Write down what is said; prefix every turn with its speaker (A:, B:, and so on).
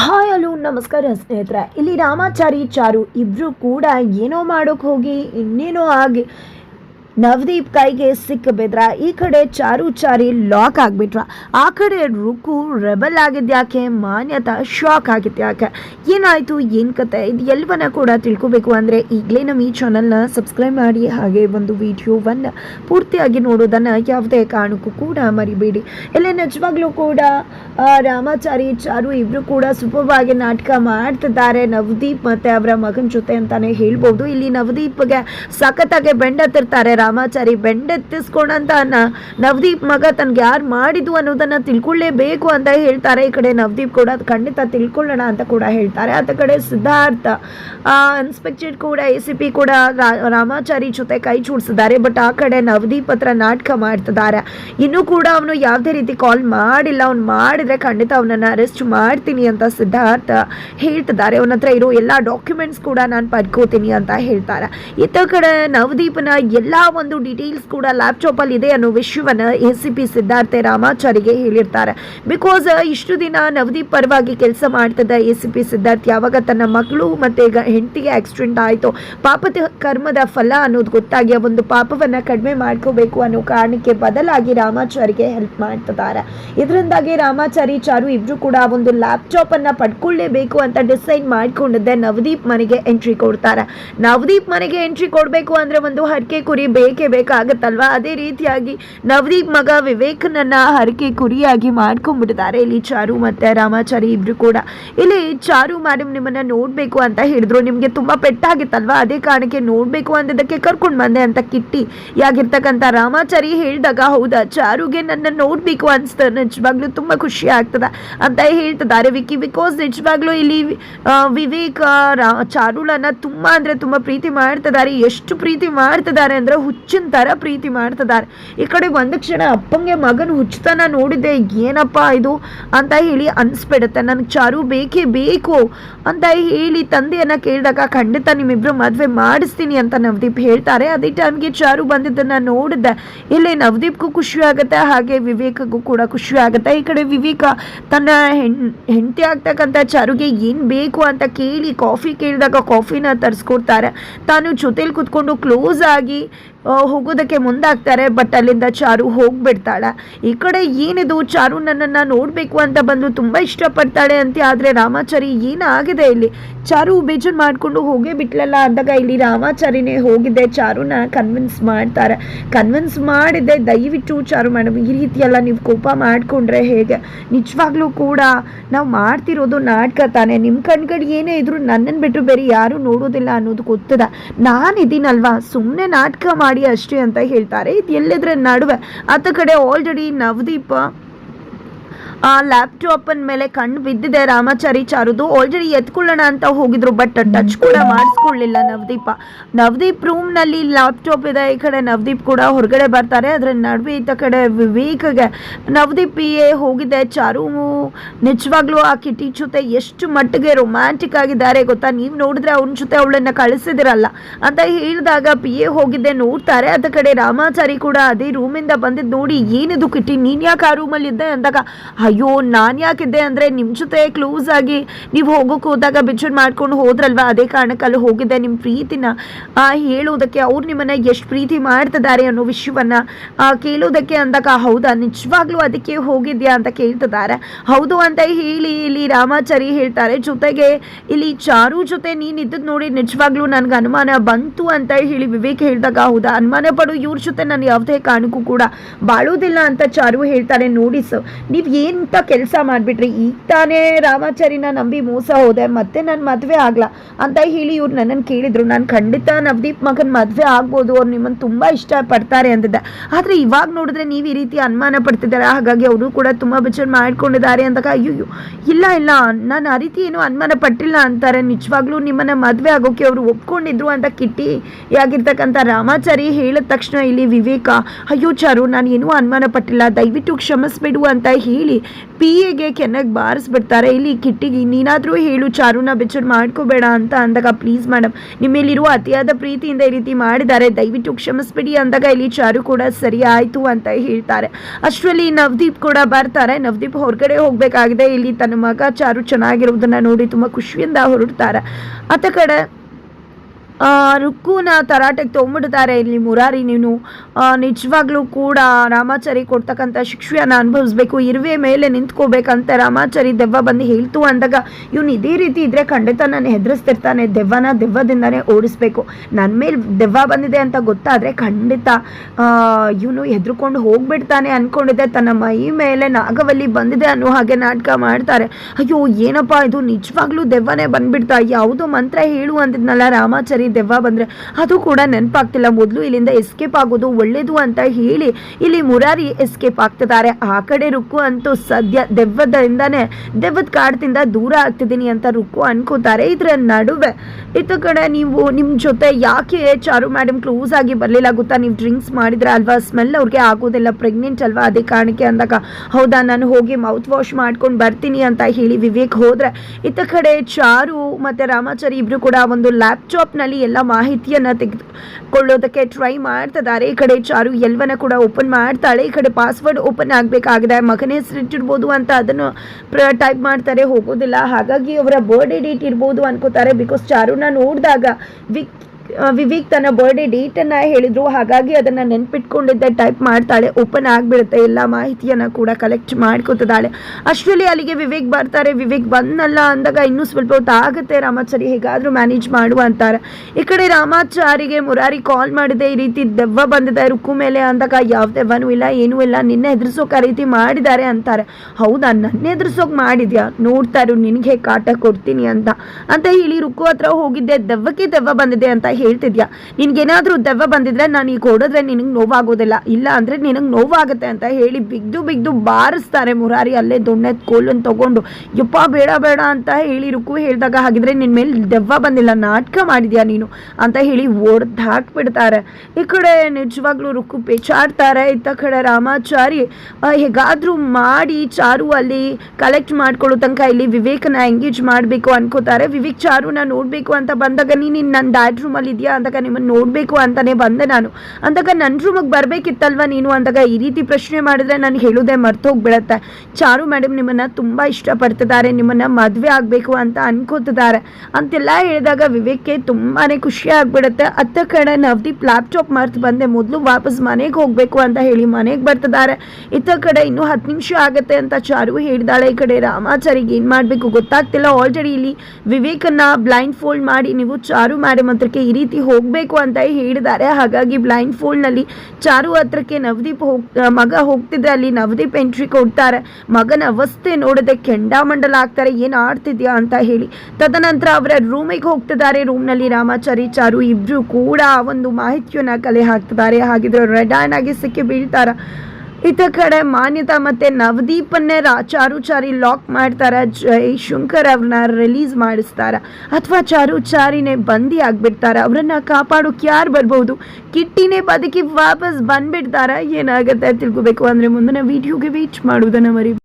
A: Hi hello ನಮಸ್ಕಾರ ಸ್ನೇಹಿತರೆ. ಇಲ್ಲಿ ರಾಮಾಚಾರಿ ಚಾರು ಇಬ್ಬರು ಕೂಡ ಏನೋ ಮಾಡೋಕೆ ಹೋಗಿ ಇನ್ನೇನೋ ಆಗಿ ನವದೀಪ್ ಕೈಗೆ ಸಿಕ್ಕಬಿದ್ರ ಈ ಕಡೆ ಚಾರು ಚಾರಿ ಲಾಕ್ ಆಗಿಬಿಟ್ರ. ಆ ಕಡೆ ರುಕು ರೆಬಲ್ ಆಗಿದ್ಯಾಕೆ? ಮಾನ್ಯತಾ ಶಾಕ್ ಆಗಿದ್ಯಾಕೆ? ಏನಾಯಿತು? ಏನು ಕತೆ? ಇದು ಎಲ್ವನ ಕೂಡ ತಿಳ್ಕೊಬೇಕು ಅಂದರೆ ಈಗಲೇ ನಮ್ಮ ಈ ಚಾನಲ್ನ ಸಬ್ಸ್ಕ್ರೈಬ್ ಮಾಡಿ. ಹಾಗೆ ಒಂದು ವಿಡಿಯೋವನ್ನ ಪೂರ್ತಿಯಾಗಿ ನೋಡೋದನ್ನು ಯಾವುದೇ ಕಾರಣಕ್ಕೂ ಕೂಡ ಮರಿಬೇಡಿ. ಎಲ್ಲ ನಿಜವಾಗ್ಲೂ ಕೂಡ ರಾಮಾಚಾರಿ, ಚಾರು ಇಬ್ರು ಕೂಡ ಸುಲಭವಾಗಿ ನಾಟಕ ಮಾಡ್ತಿದ್ದಾರೆ. ನವದೀಪ್ ಮತ್ತೆ ಅವರ ಮಗನ ಜೊತೆ ಅಂತಾನೆ ಹೇಳ್ಬೋದು. ಇಲ್ಲಿ ನವದೀಪ್ಗೆ ಸಖತ್ತಾಗಿ ಬೆಂಡೆತ್ತಿರ್ತಾರೆ ರಾಮಾಚಾರಿ ಬೆಂಡೆತ್ತಿಸ್ಕೊಂಡಂತ ನವದೀಪ್ ಮಗ ತನ್ಗೆ ಯಾರು ಮಾಡಿದ್ದು ಅನ್ನೋದನ್ನ ತಿಳ್ಕೊಳ್ಳೇಬೇಕು ಅಂತ ಹೇಳ್ತಾರೆ. ಈ ಕಡೆ ನವದೀಪ್ ಕೂಡ ಖಂಡಿತ ತಿಳ್ಕೊಳ್ಳೋಣ ಅಂತ ಕೂಡ ಹೇಳ್ತಾರೆ. ಆತ ಕಡೆ ಸಿದ್ಧಾರ್ಥ ಇನ್ಸ್ಪೆಕ್ಟರ್ ಕೂಡ ಎ ಸಿ ಪಿ ಕೂಡ ರಾಮಾಚಾರಿ ಜೊತೆ ಕೈ ಜೋಡಿಸಿದ್ದಾರೆ. ಬಟ್ ಆ ಕಡೆ ನವದೀಪ್ ಹತ್ರ ನಾಟಕ ಮಾಡ್ತಿದ್ದಾರೆ. ಇನ್ನೂ ಕೂಡ ಅವನು ಯಾವುದೇ ರೀತಿ ಕಾಲ್ ಮಾಡಿಲ್ಲ. ಅವ್ನು ಮಾಡಿದ್ರೆ ಖಂಡಿತ ಅವನನ್ನ ಅರೆಸ್ಟ್ ಮಾಡ್ತೀನಿ ಅಂತ ಸಿದ್ಧಾರ್ಥ ಹೇಳ್ತಿದ್ದಾರೆ. ಅವನ ಹತ್ರ ಇರೋ ಎಲ್ಲ ಡಾಕ್ಯುಮೆಂಟ್ಸ್ ಕೂಡ ನಾನು ಪಡ್ಕೋತೀನಿ ಅಂತ ಹೇಳ್ತಾರೆ. ಇತ್ತ ಕಡೆ ನವದೀಪನ ಎಲ್ಲ ಒಂದು ಡೀಟೇಲ್ಸ್ ಕೂಡ ಲ್ಯಾಪ್ಟಾಪ್ ಅಲ್ಲಿ ಇದೆ ಅನ್ನೋ ವಿಷಯವನ್ನ ಎ ಸಿ ಪಿ ಸಿದ್ಧಾರ್ಥ ರಾಮಾಚಾರಿಗೆ ಹೇಳಿರ್ತಾರೆ. ಬಿಕಾಸ್ ಇಷ್ಟು ದಿನ ನವದೀಪ್ ಪರವಾಗಿ ಕೆಲಸ ಮಾಡ್ತಿದ್ದ ಎ ಸಿ ಪಿ ಸಿದ್ಧಾರ್ಥ, ಯಾವಾಗ ತನ್ನ ಮಗಳು ಮತ್ತೆ ಈಗ ಹೆಂಡತಿಗೆ ಆಕ್ಸಿಡೆಂಟ್ ಆಯಿತು, ಪಾಪದ ಕರ್ಮದ ಫಲ ಅನ್ನೋದು ಗೊತ್ತಾಗಿ ಆ ಒಂದು ಪಾಪವನ್ನ ಕಡಿಮೆ ಮಾಡ್ಕೋಬೇಕು ಅನ್ನೋ ಕಾರಣಕ್ಕೆ ಬದಲಾಗಿ ರಾಮಾಚಾರಿಗೆ ಹೆಲ್ಪ್ ಮಾಡ್ತಿದ್ದಾರೆ. ಇದರಿಂದಾಗಿ ರಾಮಾಚಾರಿ ಚಾರು ಇಬ್ರು ಕೂಡ ಒಂದು ಲ್ಯಾಪ್ಟಾಪ್ ಅನ್ನ ಪಡ್ಕೊಳ್ಳೇಬೇಕು ಅಂತ ಡಿಸೈಡ್ ಮಾಡ್ಕೊಂಡಿದ್ದೆ ನವದೀಪ್ ಮನೆಗೆ ಎಂಟ್ರಿ ಕೊಡ್ತಾರೆ. ನವದೀಪ್ ಮನೆಗೆ ಎಂಟ್ರಿ ಕೊಡಬೇಕು ಅಂದ್ರೆ ಒಂದು ಹರಕೆ ಕುರಿ ಬೇಕೇ ಬೇಕಾಗತ್ತಲ್ವಾ? ಅದೇ ರೀತಿಯಾಗಿ ನವದೀಪ್ ಮಗ ವಿವೇಕನನ್ನ ಹರಕೆ ಕುರಿಯಾಗಿ ಮಾಡ್ಕೊಂಡ್ಬಿಡ್ತಾರೆ ಇಲ್ಲಿ ಚಾರು ಮತ್ತೆ ರಾಮಾಚಾರಿ ಇಬ್ರು ಕೂಡ. ಇಲ್ಲಿ ಚಾರು ಮೇಡಮ್ ನಿಮ್ಮನ್ನ ನೋಡ್ಬೇಕು ಅಂತ ಹೇಳಿದ್ರು. ನಿಮ್ಗೆ ತುಂಬಾ ಪೆಟ್ಟಾಗಿತ್ತಲ್ವಾ? ಅದೇ ಕಾರಣಕ್ಕೆ ನೋಡ್ಬೇಕು ಅಂದಿದ್ದಕ್ಕೆ ಕರ್ಕೊಂಡ್ ಬಂದೆ ಅಂತ ಕಿಟ್ಟಿ ಯಾಗಿರ್ತಕ್ಕಂತ ರಾಮಾಚಾರಿ ಹೇಳಿದಾಗ, ಹೌದಾ, ಚಾರುಗೆ ನನ್ನ ನೋಡ್ಬೇಕು ಅನ್ಸ್ತ. ನಿಜವಾಗ್ಲೂ ತುಂಬಾ ಖುಷಿ ಆಗ್ತದ ಅಂತ ಹೇಳ್ತಿದ್ದಾರೆ. ವಿಕಿ ಬಿಕಾಸ್ ನಿಜವಾಗ್ಲೂ ಇಲ್ಲಿ ವಿವೇಕ ರಾ- ತುಂಬಾ ಅಂದ್ರೆ ತುಂಬಾ ಪ್ರೀತಿ ಮಾಡ್ತಿದ್ದಾರೆ. ಎಷ್ಟು ಪ್ರೀತಿ ಮಾಡ್ತಿದ್ದಾರೆ ಅಂದ್ರೆ ಹುಚ್ಚಿನ ಥರ ಪ್ರೀತಿ ಮಾಡ್ತಿದ್ದಾರೆ. ಈ ಕಡೆ ಒಂದು ಕ್ಷಣ ಅಪ್ಪಂಗೆ ಮಗನ ಹುಚ್ಚತನ ನೋಡಿದೆ, ಏನಪ್ಪ ಇದು? ಅಂತ ಹೇಳಿ ಅನಿಸ್ಬಿಡುತ್ತೆ. ನನಗೆ ಚಾರು ಬೇಕೇ ಬೇಕು? ಅಂತ ಹೇಳಿ ತಂದೆಯನ್ನ ಕೇಳಿದಾಗ, ಖಂಡಿತ ನಿಮ್ಮಿಬ್ರು ಮದುವೆ ಮಾಡಿಸ್ತೀನಿ ಅಂತ ನವದೀಪ್ ಹೇಳ್ತಾರೆ. ಅದೇ ಟೈಮ್ಗೆ ಚಾರು ಬಂದಿದ್ದನ್ನು ನೋಡಿದ್ದೆ. ಇಲ್ಲಿ ನವದೀಪ್ಗೂ ಖುಷಿ ಆಗುತ್ತೆ, ಹಾಗೆ ವಿವೇಕಗೂ ಕೂಡ ಖುಷಿ ಆಗುತ್ತೆ. ಈ ಕಡೆ ವಿವೇಕ ತನ್ನ ಹೆಣ್, ಹೆಂಡತಿ ಆಗ್ತಕ್ಕಂಥ ಚಾರುಗೆ ಏನು ಬೇಕು ಅಂತ ಕೇಳಿ ಕಾಫಿ ಕೇಳಿದಾಗ ಕಾಫಿನ ತರಿಸ್ಕೊಡ್ತಾರೆ. ತಾನು ಜೊತೇಲಿ ಕುತ್ಕೊಂಡು ಕ್ಲೋಸ್ ಆಗಿ ಹೋಗೋದಕ್ಕೆ ಮುಂದಾಗ್ತಾರೆ ಬಟ್ ಅಲ್ಲಿಂದ ಚಾರು ಹೋಗ್ಬಿಡ್ತಾಳೆ. ಈ ಕಡೆ ಏನಿದು? ಚಾರು ನನ್ನನ್ನು ನೋಡಬೇಕು ಅಂತ ಬಂದು ತುಂಬ ಇಷ್ಟಪಡ್ತಾಳೆ ಅಂತ, ಆದರೆ ರಾಮಾಚಾರಿ ಏನಾಗಿದೆ ಇಲ್ಲಿ? ಚಾರು ಬೇಜಾರು ಮಾಡಿಕೊಂಡು ಹೋಗೇ ಬಿಟ್ಲಲ್ಲ, ಅಂದಾಗ ಇಲ್ಲಿ ರಾಮಾಚಾರಿನೇ ಹೋಗಿದ್ದೆ ಚಾರುನ ಕನ್ವಿನ್ಸ್ ಮಾಡ್ತಾರೆ. ಕನ್ವಿನ್ಸ್ ಮಾಡಿದೆ, ದಯವಿಟ್ಟು ಚಾರು ಮೇಡಮ್, ಈ ರೀತಿಯೆಲ್ಲ ನೀವು ಕೋಪ ಮಾಡಿಕೊಂಡ್ರೆ ಹೇಗೆ? ನಿಜವಾಗ್ಲೂ ಕೂಡ ನಾವು ಮಾಡ್ತಿರೋದು ನಾಟಕ ತಾನೆ. ನಿಮ್ಮ ಕಣ್ಗಳು ಏನೇ ಇದ್ರು ನನ್ನನ್ನು ಬಿಟ್ಟು ಬೇರೆ ಯಾರೂ ನೋಡೋದಿಲ್ಲ ಅನ್ನೋದು ಗೊತ್ತದ. ನಾನಿದ್ದೀನಲ್ವಾ? ಸುಮ್ಮನೆ ನಾಟಕ ಮಾಡಿ ಅಷ್ಟೇ ಅಂತ ಹೇಳ್ತಾರೆ. ಇದು ಎಲ್ಲಿದ್ರೆ ನಡುವೆ. ಆತ ಕಡೆ ಆಲ್ರೆಡಿ ನವದೀಪ ಆ ಲ್ಯಾಪ್ಟಾಪ್ ಮೇಲೆ ಕಣ್ಣು ಬಿದ್ದಿದೆ. ರಾಮಾಚಾರಿ ಚಾರುದು ಆಲ್ರೆಡಿ ಎತ್ಕೊಳ್ಳೋಣ ಅಂತ ಹೋಗಿದ್ರು ಬಟ್ ಟಚ್ ಕೂಡ ಮಾಡಿಸ್ಕೊಳ್ಳಿಲ್ಲ ನವದೀಪ. ನವದೀಪ್ ರೂಮ್ನಲ್ಲಿ ಲ್ಯಾಪ್ಟಾಪ್ ಇದೆ. ಈ ಕಡೆ ನವದೀಪ್ ಕೂಡ ಹೊರಗಡೆ ಬರ್ತಾರೆ. ಅದರ ನಡುವೆ ಈತ ಕಡೆ ವಿವೇಕ್ಗೆ, ನವದೀಪ್ ಎ ಹೋಗಿದೆ ಚಾರು. ನಿಜವಾಗ್ಲೂ ಆ ಕಿಟಿ ಜೊತೆ ಎಷ್ಟು ಮಟ್ಟಿಗೆ ರೊಮ್ಯಾಂಟಿಕ್ ಆಗಿದ್ದಾರೆ ಗೊತ್ತಾ? ನೀವು ನೋಡಿದ್ರೆ ಅವನ ಜೊತೆ ಅವಳನ್ನ ಕಳಿಸಿದಿರಲ್ಲ. ಅಂತ ಹೇಳಿದಾಗ, ಪಿ ಎ ಹೋಗಿದ್ದೆ ನೋಡ್ತಾರೆ. ಅದ ಕಡೆ ರಾಮಾಚಾರಿ ಕೂಡ ಅದೇ ರೂಮಿಂದ ಬಂದಿದ್ದು ನೋಡಿ, ಏನಿದು ಕಿಟಿ? ನೀನ್ ಯಾಕೆ ಆ ರೂಮಲ್ಲಿ ಇದ್ದೆ ಅಂದಾಗ ಅಯ್ಯೋ, ನಾನು ಯಾಕಿದ್ದೆ ಅಂದರೆ ನಿಮ್ಮ ಜೊತೆ ಕ್ಲೋಸ್ ಆಗಿ ನೀವು ಹೋಗೋಕ್ಕೆ ಹೋದಾಗ ಬಿಚ್ಚುಡ್ ಮಾಡ್ಕೊಂಡು ಹೋದ್ರಲ್ವ? ಅದೇ ಕಾರಣಕ್ಕೆ ಅಲ್ಲಿ ಹೋಗಿದ್ದೆ ನಿಮ್ಮ ಪ್ರೀತಿನ. ಹೇಳೋದಕ್ಕೆ ಅವ್ರು ನಿಮ್ಮನ್ನು ಎಷ್ಟು ಪ್ರೀತಿ ಮಾಡ್ತಿದ್ದಾರೆ ಅನ್ನೋ ವಿಷಯವನ್ನು ಕೇಳೋದಕ್ಕೆ ಅಂದಾಗ, ಹೌದಾ, ನಿಜವಾಗ್ಲೂ ಅದಕ್ಕೆ ಹೋಗಿದ್ಯಾ ಅಂತ ಕೇಳ್ತಿದ್ದಾರೆ. ಹೌದು ಅಂತ ಹೇಳಿ ಇಲ್ಲಿ ರಾಮಾಚಾರಿ ಹೇಳ್ತಾರೆ, ಜೊತೆಗೆ ಇಲ್ಲಿ ಚಾರು ಜೊತೆ ನೀನು ನೋಡಿ ನಿಜವಾಗ್ಲೂ ನನ್ಗೆ ಅನುಮಾನ ಬಂತು ಅಂತ ಹೇಳಿ ವಿವೇಕ್ ಹೇಳಿದಾಗ, ಹೌದಾ, ಅನುಮಾನ ಪಡು ಇವ್ರ ಜೊತೆ ನಾನು ಯಾವುದೇ ಕಾರಣಕ್ಕೂ ಕೂಡ ಬಾಳೋದಿಲ್ಲ ಅಂತ ಚಾರು ಹೇಳ್ತಾರೆ. ನೋಡಿ ಸರ್, ನೀವು ಎಂತ ಕೆಲಸ ಮಾಡಿಬಿಟ್ರಿ. ಈಗ ತಾನೇ ರಾಮಾಚಾರಿನ ನಂಬಿ ಮೋಸ ಹೋದೆ. ಮತ್ತೆ ನನ್ನ ಮದುವೆ ಆಗಲ್ಲ ಅಂತ ಹೇಳಿ ಇವ್ರು ನನ್ನನ್ನು ಕೇಳಿದ್ರು. ನಾನು ಖಂಡಿತ ನವದೀಪ್ ಮಗನ ಮದುವೆ ಆಗ್ಬೋದು. ಅವ್ರು ನಿಮ್ಮನ್ನು ತುಂಬ ಇಷ್ಟಪಡ್ತಾರೆ ಅಂತಿದ್ದೆ ಆದರೆ ಇವಾಗ ನೋಡಿದ್ರೆ ನೀವು ಈ ರೀತಿ ಅನುಮಾನ ಪಡ್ತಿದ್ದಾರೆ? ಹಾಗಾಗಿ ಅವರು ಕೂಡ ತುಂಬ ಬಿಚಾರ ಮಾಡ್ಕೊಂಡಿದ್ದಾರೆ ಅಂದಾಗ ಅಯ್ಯೋ ಇಲ್ಲ ಇಲ್ಲ. ನಾನು ಆ ರೀತಿ ಏನು ಅನುಮಾನ ಪಟ್ಟಿಲ್ಲ ಅಂತಾರೆ. ನಿಜವಾಗ್ಲೂ ನಿಮ್ಮನ್ನು ಮದುವೆ ಆಗೋಕೆ ಅವರು ಒಪ್ಕೊಂಡಿದ್ರು ಅಂತ ಕಿಟ್ಟಿ ಯಾಗಿರ್ತಕ್ಕಂಥ ರಾಮಾಚಾರಿ ಹೇಳಿದ ತಕ್ಷಣ ಇಲ್ಲಿ ವಿವೇಕ, ಅಯ್ಯೋ ಚಾರು, ನಾನು ಏನೂ ಅನುಮಾನ ಪಟ್ಟಿಲ್ಲ ದಯವಿಟ್ಟು ಕ್ಷಮಿಸ್ಬಿಡು ಅಂತ ಹೇಳಿ ಪಿ ಎಗೆ ಕೆನ್ನಗೆ ಬಾರಿಸ್ಬಿಡ್ತಾರೆ. ಇಲ್ಲಿ ಕಿಟ್ಟಿಗೆ ನೀನಾದರೂ ಹೇಳು, ಚಾರುನ ಬೆಚ್ಚರ್ ಮಾಡ್ಕೋಬೇಡ ಅಂತ ಅಂದಾಗ, ಪ್ಲೀಸ್ ಮೇಡಮ್ ನಿಮ್ಮಲ್ಲಿರುವ ಅತಿಯಾದ ಪ್ರೀತಿಯಿಂದ ಈ ರೀತಿ ಮಾಡಿದ್ದಾರೆ. ದಯವಿಟ್ಟು ಕ್ಷಮಿಸ್ಬಿಡಿ ಅಂದಾಗ, ಇಲ್ಲಿ ಚಾರು ಕೂಡ ಸರಿ ಆಯಿತು ಅಂತ ಹೇಳ್ತಾರೆ. ಅಷ್ಟರಲ್ಲಿ ನವದೀಪ್ ಕೂಡ ಬರ್ತಾರೆ. ನವದೀಪ್ ಹೊರಗಡೆ ಹೋಗಬೇಕಾಗಿದೆ. ಇಲ್ಲಿ ತನ್ನ ಮಗ ಚಾರು ಚೆನ್ನಾಗಿರೋದನ್ನು ನೋಡಿ ತುಂಬ ಖುಷಿಯಿಂದ ಹೊರಡ್ತಾರೆ. ಆತ ಕಡೆ ರುಕ್ಕುನ ತರಾಟೆಗೆ ತೊಗೊಂಡ್ಬಿಡ್ತಾರೆ ಇಲ್ಲಿ ಮುರಾರಿ ನೀನು. ನಿಜವಾಗಲೂ ಕೂಡ ರಾಮಾಚಾರಿ ಕೊಡ್ತಕ್ಕಂಥ ಶಿಕ್ಷೆಯನ್ನು ಅನುಭವಿಸ್ಬೇಕು. ಇರುವೆ ಮೇಲೆ ನಿಂತ್ಕೋಬೇಕಂತ ರಾಮಾಚಾರಿ ದೆವ್ವ ಬಂದು ಹೇಳ್ತು ಅಂದಾಗ ಇವನು ಇದೇ ರೀತಿ ಇದ್ರೆ ಖಂಡಿತ ನಾನು ಹೆದರಿಸ್ತಿರ್ತಾನೆ. ದೆವ್ವನ ದೆವ್ವದಿಂದನೇ ಓಡಿಸ್ಬೇಕು. ನನ್ನ ಮೇಲೆ ದೆವ್ವ ಬಂದಿದೆ ಅಂತ ಗೊತ್ತಾದರೆ ಖಂಡಿತ ಇವನು ಹೆದರ್ಕೊಂಡು ಹೋಗ್ಬಿಡ್ತಾನೆ ಅಂದ್ಕೊಂಡಿದ್ದೆ ತನ್ನ ಮೈ ಮೇಲೆ ನಾಗವಲ್ಲಿ ಬಂದಿದೆ ಅನ್ನೋ ಹಾಗೆ ನಾಟಕ ಮಾಡ್ತಾರೆ. ಅಯ್ಯೋ, ಏನಪ್ಪ ಇದು? ನಿಜವಾಗ್ಲೂ ದೆವ್ವನೇ ಬಂದ್ಬಿಡ್ತಾ? ಯಾವುದೋ ಮಂತ್ರ ಹೇಳು ಅಂದಿದ್ನಲ್ಲ ರಾಮಾಚಾರಿ. ದೆವ್ವ ಬಂದರೆ ಅದು ಕೂಡ ನೆನಪಾಗ್ತಿಲ್ಲ. ಮೊದಲು ಇಲ್ಲಿಂದ ಎಸ್ಕೇಪ್ ಆಗೋದು ಒಳ್ಳೇದು ಅಂತ ಹೇಳಿ ಇಲ್ಲಿ ಮುರಾರಿ ಎಸ್ಕೇಪ್ ಆಗ್ತಿದ್ದಾರೆ. ಆ ಕಡೆ ರುಕ್ಕು ಅಂತೂ ಸದ್ಯ ದೆವ್ವದಿಂದಾನೇ, ದೆವ್ವದ ಕಾಡ್ತಿಂದ ದೂರ ಆಗ್ತಿದ್ದೀನಿ ಅಂತ ರುಕ್ಕು ಅನ್ಕೋತಾರೆ. ಇದರ ನಡುವೆ ಇತ್ತ ಕಡೆ ನೀವು ನಿಮ್ಮ ಜೊತೆ ಯಾಕೆ ಚಾರು ಮೇಡಮ್ ಕ್ಲೋಸ್ ಆಗಿ ಬರಲಿಲ್ಲ ಗೊತ್ತಾ? ನೀವು ಡ್ರಿಂಕ್ಸ್ ಮಾಡಿದ್ರೆ ಅಲ್ವಾ? ಸ್ಮೆಲ್ ಅವ್ರಿಗೆ ಆಗೋದಿಲ್ಲ ಪ್ರೆಗ್ನೆಂಟ್ ಅಲ್ವಾ? ಅದೇ ಕಾರಣಕ್ಕೆ ಅಂದಾಗ, ಹೌದಾ, ನಾನು ಹೋಗಿ ಮೌತ್ ವಾಶ್ ಮಾಡ್ಕೊಂಡು ಬರ್ತೀನಿ ಅಂತ ಹೇಳಿ ವಿವೇಕ್ ಹೋದ್ರೆ, ಇತ್ತ ಕಡೆ ಚಾರು ಮತ್ತು ರಾಮಾಚಾರಿ ಇಬ್ಬರು ಕೂಡ ಒಂದು ಲ್ಯಾಪ್ಟಾಪ್ನಲ್ಲಿ ಎಲ್ಲ ಮಾಹಿತಿಯನ್ನು ತೆಗೆದುಕೊಳ್ಳೋದಕ್ಕೆ ಟ್ರೈ ಮಾಡ್ತಿದ್ದಾರೆ. ಈ ಕಡೆ ಚಾರು ಎಲ್ವನ ಕೂಡ ಓಪನ್ ಮಾಡ್ತಾಳೆ. ಈ ಕಡೆ ಪಾಸ್ವರ್ಡ್ ಓಪನ್ ಆಗಬೇಕಾಗಿದೆ. ಮಗನ ಹೆಸರಿಟ್ಟಿರ್ಬೋದು ಅಂತ ಅದನ್ನು ಟೈಪ್ ಮಾಡ್ತಾರೆ, ಹೋಗೋದಿಲ್ಲ. ಹಾಗಾಗಿ ಅವರ ಬರ್ಡೇ ಡೇಟ್ ಇರ್ಬೋದು ಅನ್ಕೋತಾರೆ. ಬಿಕಾಸ್ ಚಾರುನ ನೋಡಿದಾಗ ವಿಕ್ ವಿವೇಕ್ ತನ್ನ ಬರ್ಡೇ ಡೇಟನ್ನು ಹೇಳಿದ್ರು. ಹಾಗಾಗಿ ಅದನ್ನು ನೆನ್ಪಿಟ್ಕೊಂಡಿದ್ದೆ. ಟೈಪ್ ಮಾಡ್ತಾಳೆ. ಓಪನ್ ಆಗಿಬಿಡುತ್ತೆ. ಎಲ್ಲ ಮಾಹಿತಿಯನ್ನು ಕೂಡ ಕಲೆಕ್ಟ್ ಮಾಡ್ಕೊತಿದ್ದಾಳೆ. ಅಷ್ಟರಲ್ಲಿ ಅಲ್ಲಿಗೆ ವಿವೇಕ್ ಬರ್ತಾರೆ. ವಿವೇಕ್ ಬಂದಲ್ಲ ಅಂದಾಗ ಇನ್ನೂ ಸ್ವಲ್ಪ ಹೊತ್ತು ಆಗುತ್ತೆ. ರಾಮಾಚಾರಿ ಹೇಗಾದರೂ ಮ್ಯಾನೇಜ್ ಮಾಡು ಅಂತಾರೆ. ಈ ಕಡೆ ರಾಮಾಚಾರಿಗೆ ಮುರಾರಿ ಕಾಲ್ ಮಾಡಿದೆ. ಈ ರೀತಿ ದೆವ್ವ ಬಂದಿದೆ. ರುಕ್ಕು ಮೇಲೆ ಅಂದಾಗ ಯಾವ ದೆವ್ವನೂ ಇಲ್ಲ, ಏನೂ ಇಲ್ಲ. ನಿನ್ನೆ ಹೆದರ್ಸೋಕೆ ಆ ರೀತಿ ಮಾಡಿದ್ದಾರೆ ಅಂತಾರೆ. ಹೌದಾ? ನನ್ನ ಹೆದರ್ಸೋಕೆ ಮಾಡಿದ್ಯಾ? ನೋಡ್ತಾ ಇರು. ನಿನಗೆ ಕಾಟ ಕೊಡ್ತೀನಿ ಅಂತ. ಅಂತ ಹೇಳಿ ರುಕ್ಕು ಹತ್ರ ಹೋಗಿದ್ದೆ. ದೆವ್ವಕ್ಕೆ ದೆವ್ವ ಬಂದಿದೆ ಅಂತ ಹೇಳ್ತಿದ್ಯಾ? ನಿನ್ಗೇನಾದ್ರೂ ದೆವ್ವ ಬಂದಿದ್ರೆ ನಾನು ಈಗ ಹೊಡೆದ್ರೆ ನಿನಗೆ ನೋವಾಗೋದಿಲ್ಲ. ಇಲ್ಲ ಅಂದ್ರೆ ನಿನಗೆ ನೋವಾಗುತ್ತೆ ಅಂತ ಹೇಳಿ ಬಿಗ್ದು ಬಿಗ್ದು ಬಾರಿಸ್ತಾರೆ ಮುರಾರಿ ಅಲ್ಲೇ ದೊಣ್ಣೆದ ಕೋಲನ್ನು ತಗೊಂಡು. ಯಪ್ಪ ಬೇಡ ಬೇಡ ಅಂತ ಹೇಳಿ ರುಕು ಹೇಳಿದಾಗ ಹಾಗಿದ್ರೆ ನಿನ್ ಮೇಲೆ ದೆವ್ವ ಬಂದಿಲ್ಲ, ನಾಟಕ ಮಾಡಿದ್ಯಾ ನೀನು ಅಂತ ಹೇಳಿ ಓಡ್ದು ಹಾಕ್ಬಿಡ್ತಾರೆ ಈ ಕಡೆ ನಿಜವಾಗ್ಲೂ ರುಕ್ಕು ಪೇಚಾಡ್ತಾರೆ, ಇತ್ತ ಕಡೆ ರಾಮಾಚಾರಿ ಹೇಗಾದ್ರೂ ಮಾಡಿ ಚಾರು ಅಲ್ಲಿ ಕಲೆಕ್ಟ್ ಮಾಡ್ಕೊಳ್ಳೋ ತನಕ ಇಲ್ಲಿ ವಿವೇಕನ ಎಂಗೇಜ್ ಮಾಡಬೇಕು ಅನ್ಕೋತಾರೆ. ವಿವೇಕ್ ಚಾರುನ ನೋಡಬೇಕು ಅಂತ ಬಂದಾಗ ನೀನು ನನ್ನ ಡ್ಯಾಡ್ ರೂಮಲ್ಲಿ ಇದೆಯಾ ಅಂದಾಗ ನಿಮ್ಮನ್ನು ನೋಡಬೇಕು ಅಂತಲೇ ಬಂದೆ ನಾನು. ಅಂದಾಗ ನನ್ನ ರೂಮಿಗೆ ಬರಬೇಕಿತ್ತಲ್ವ ನೀನು? ಅಂದಾಗ ಈ ರೀತಿ ಪ್ರಶ್ನೆ ಮಾಡಿದ್ರೆ ನಾನು ಹೇಳೋದೇ ಮರ್ತೋಗ್ಬಿಡತ್ತೆ. ಚಾರು ಮೇಡಮ್ ನಿಮ್ಮನ್ನು ತುಂಬ ಇಷ್ಟಪಡ್ತಿದ್ದಾರೆ. ನಿಮ್ಮನ್ನು ಮದುವೆ ಆಗಬೇಕು ಅಂತ ಅನ್ಕೋತಿದ್ದಾರೆ. ಅಂತೆಲ್ಲ ಹೇಳಿದಾಗ ವಿವೇಕ್ಗೆ ತುಂಬಾ ಖುಷಿ ಆಗ್ಬಿಡುತ್ತೆ. ಅತ್ತ ಕಡೆ ನವದೀಪ್ ಲ್ಯಾಪ್ಟಾಪ್ ಮರ್ತು ಬಂದೆ. ಮೊದಲು ವಾಪಸ್ ಮನೆಗೆ ಹೋಗಬೇಕು ಅಂತ ಹೇಳಿ ಮನೆಗೆ ಬರ್ತಿದ್ದಾರೆ. ಇತ್ತ ಕಡೆ ಇನ್ನೂ ಹತ್ತು ನಿಮಿಷ ಆಗುತ್ತೆ ಅಂತ ಚಾರು ಹೇಳಿದಾಳೆ. ಈ ಕಡೆ ರಾಮಾಚಾರಿಗೆ ಏನು ಮಾಡಬೇಕು ಗೊತ್ತಾಗ್ತಿಲ್ಲ. ಆಲ್ರೆಡಿ ಇಲ್ಲಿ ವಿವೇಕನ್ನ ಬ್ಲೈಂಡ್ ಫೋಲ್ಡ್ ಮಾಡಿ ನೀವು ಚಾರು ಮೇಡಮ್ ಹತ್ರಕ್ಕೆ ಈ ರೀತಿ ಹೋಗಬೇಕು ಅಂತ ಹೇಳಿದ್ದಾರೆ. ಹಾಗಾಗಿ ಬ್ಲೈಂಡ್ ಫೋಲ್ಡ್ನಲ್ಲಿ ಚಾರು ಹತ್ರಕ್ಕೆ ನವದೀಪ್ ಹೋಗ್ ಮಗ ಹೋಗ್ತಿದ್ರೆ ಅಲ್ಲಿ ನವದೀಪ್ ಎಂಟ್ರಿ ಕೊಡ್ತಾರೆ. ಮಗನ ಅವಸ್ಥೆ ನೋಡದೆ ಕೆಂಡಾಮಂಡಲ ಆಗ್ತಾರೆ ಏನು ಆಡ್ತಿದ್ಯಾ ಅಂತ ಹೇಳಿ. ತದನಂತರ ಅವರ ರೂಮಿಗೆ ಹೋಗ್ತಿದ್ದಾರೆ. ರೂಮ್ನಲ್ಲಿ ರಾಮಾಚಾರಿ, ಚಾರು ಇಬ್ಬರು ಕೂಡ ಒಂದು ಮಾಹಿತಿಯನ್ನು ಕಲೆ ಹಾಕ್ತಿದ್ದಾರೆ. ಹಾಗಿದ್ರೆ ರೆಡ್ ಆಗಿ ಸಿಕ್ಕಿ ಬೀಳ್ತಾರ? ಇತ್ತ ಕಡೆ ಮಾನ್ಯತಾ ಮತ್ತೆ ನವದೀಪನ್ನೇ ರಾ ಚಾರು ಚಾರಿ ಲಾಕ್ ಮಾಡ್ತಾರ. ಜೈ ಶಂಕರ್ ಅವ್ರನ್ನ ರಿಲೀಸ್ ಮಾಡಿಸ್ತಾರ. ಅಥವಾ ಚಾರುಚಾರಿನೇ ಬಂದಿ ಆಗ್ಬಿಡ್ತಾರ. ಅವರನ್ನ ಕಾಪಾಡೋಕೆ ಯಾರು ಬರ್ಬೋದು? ಕಿಟ್ಟಿನೇ ಬದುಕಿ ವಾಪಸ್ ಬಂದ್ಬಿಡ್ತಾರ. ಏನಾಗುತ್ತೆ ತಿಳ್ಕೋಬೇಕು. ಅಂದ್ರೆ ಮುಂದಿನ ವಿಡಿಯೋಗೆ ವೀಚ್ ಮಾಡುವುದನ್ನ ಮರಿ